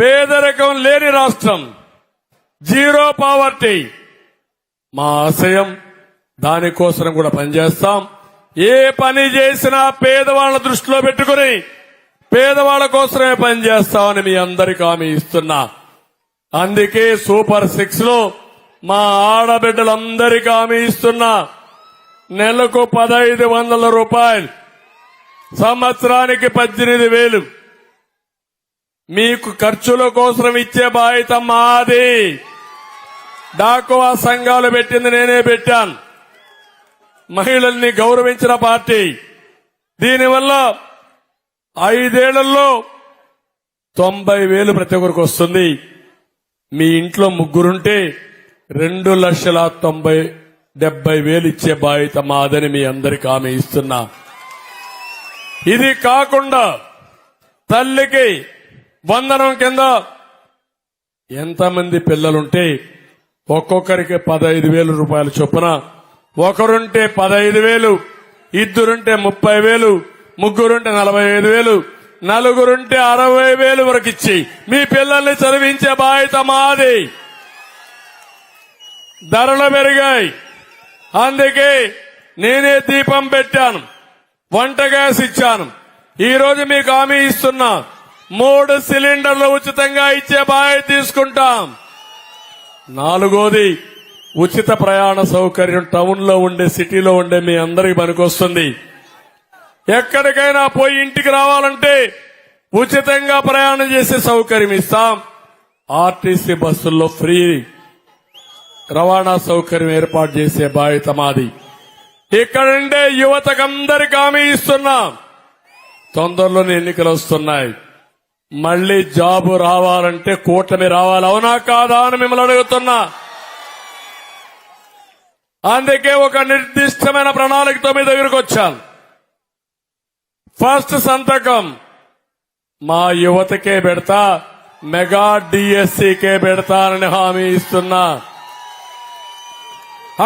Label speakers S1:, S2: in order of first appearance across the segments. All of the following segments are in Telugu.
S1: పేదరికం లేని రాష్ట్రం. Zero poverty. మా ఆశయం దానికోసం కూడా పనిచేస్తాం. ఏ పని చేసినా పేదవాళ్ళ దృష్టిలో పెట్టుకుని పేదవాళ్ళ కోసమే పనిచేస్తామని మీ అందరికీ హామీ ఇస్తున్నా. అందుకే సూపర్ సిక్స్లో మా ఆడబిడ్డలందరికీ హామీ ఇస్తున్నా. నెలకు పదహైదు వందల రూపాయలు. సంవత్సరానికి పద్దెనిమిది వేలు. మీకు ఖర్చుల కోసం ఇచ్చే బాధ్యత మాది. డాకువా సంఘాలు పెట్టింది నేనే పెట్టాను. మహిళల్ని గౌరవించిన పార్టీ. దీనివల్ల ఐదేళ్ళలో తొంభై వేలు ప్రతి ఒక్కరికి వస్తుంది. మీ ఇంట్లో ముగ్గురుంటే రెండు లక్షల తొంభై డెబ్బై వేలు ఇచ్చే బాధ్యత మాదని మీ అందరికి హామీ ఇస్తున్నా. ఇది కాకుండా తల్లికి వందనం కింద ఎంతమంది పిల్లలుంటే ఒక్కొక్కరికి పదహైదు వేలు రూపాయలు చొప్పున ఒకరుంటే పదహైదు వేలు ఇద్దరుంటే ముప్పై వేలు ముగ్గురుంటే నలభై ఐదు వేలు నలుగురుంటే అరవై వేలు వరకు ఇచ్చి మీ పిల్లల్ని చదివించే బాధ్యత మాది. ధరలు పెరిగాయి. అందుకే నేనే దీపం పెట్టాను. వంట గ్యాస్ ఇచ్చాను. ఈరోజు మీకు హామీ ఇస్తున్నా. మూడు సిలిండర్లు ఉచితంగా ఇచ్చే బాధ్యత తీసుకుంటాం. నాలుగోది ఉచిత ప్రయాణ సౌకర్యం టౌన్లో ఉండే సిటీలో ఉండే మీ అందరికి పనికొస్తుంది. ఎక్కడికైనా పోయి ఇంటికి రావాలంటే ఉచితంగా ప్రయాణం చేసే సౌకర్యం ఇస్తాం. ఆర్టీసీ బస్సుల్లో ఫ్రీ రవాణా సౌకర్యం ఏర్పాటు చేసే బాధ్యత మాది. ఇక్కడ ఉండే యువతకందరికి హామీ ఇస్తున్నాం. తొందరలోనే ఎన్నికలు వస్తున్నాయి. మళ్ళీ జాబు రావాలంటే కూటమి రావాలి. అవునా కాదా అని మిమ్మల్ని అడుగుతున్నా. అందుకే ఒక నిర్దిష్టమైన ప్రణాళికతో మీ దగ్గరకు వచ్చాను. ఫస్ట్ సంతకం మా యువతకే పెడతా మెగా డిఎస్సికే పెడతానని హామీ ఇస్తున్నా.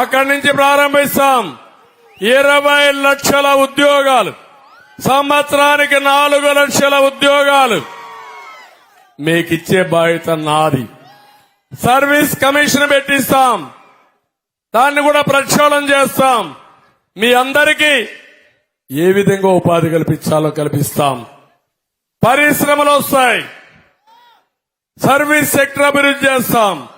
S1: అక్కడి నుంచి ప్రారంభిస్తాం. ఇరవై లక్షల ఉద్యోగాలు. సంవత్సరానికి నాలుగు లక్షల ఉద్యోగాలు. మీకు ఇచ్చే బాధ్యత నాది. సర్వీస్ కమిషన్ పెట్టిస్తాం. దాన్ని కూడా ప్రక్షాళన చేస్తాం. మీ అందరికీ ఏ విధంగా ఉపాధి కల్పించాలో కల్పిస్తాం. పరిశ్రమలు వస్తాయి. సర్వీస్ సెక్టర్ అభివృద్ధి చేస్తాం.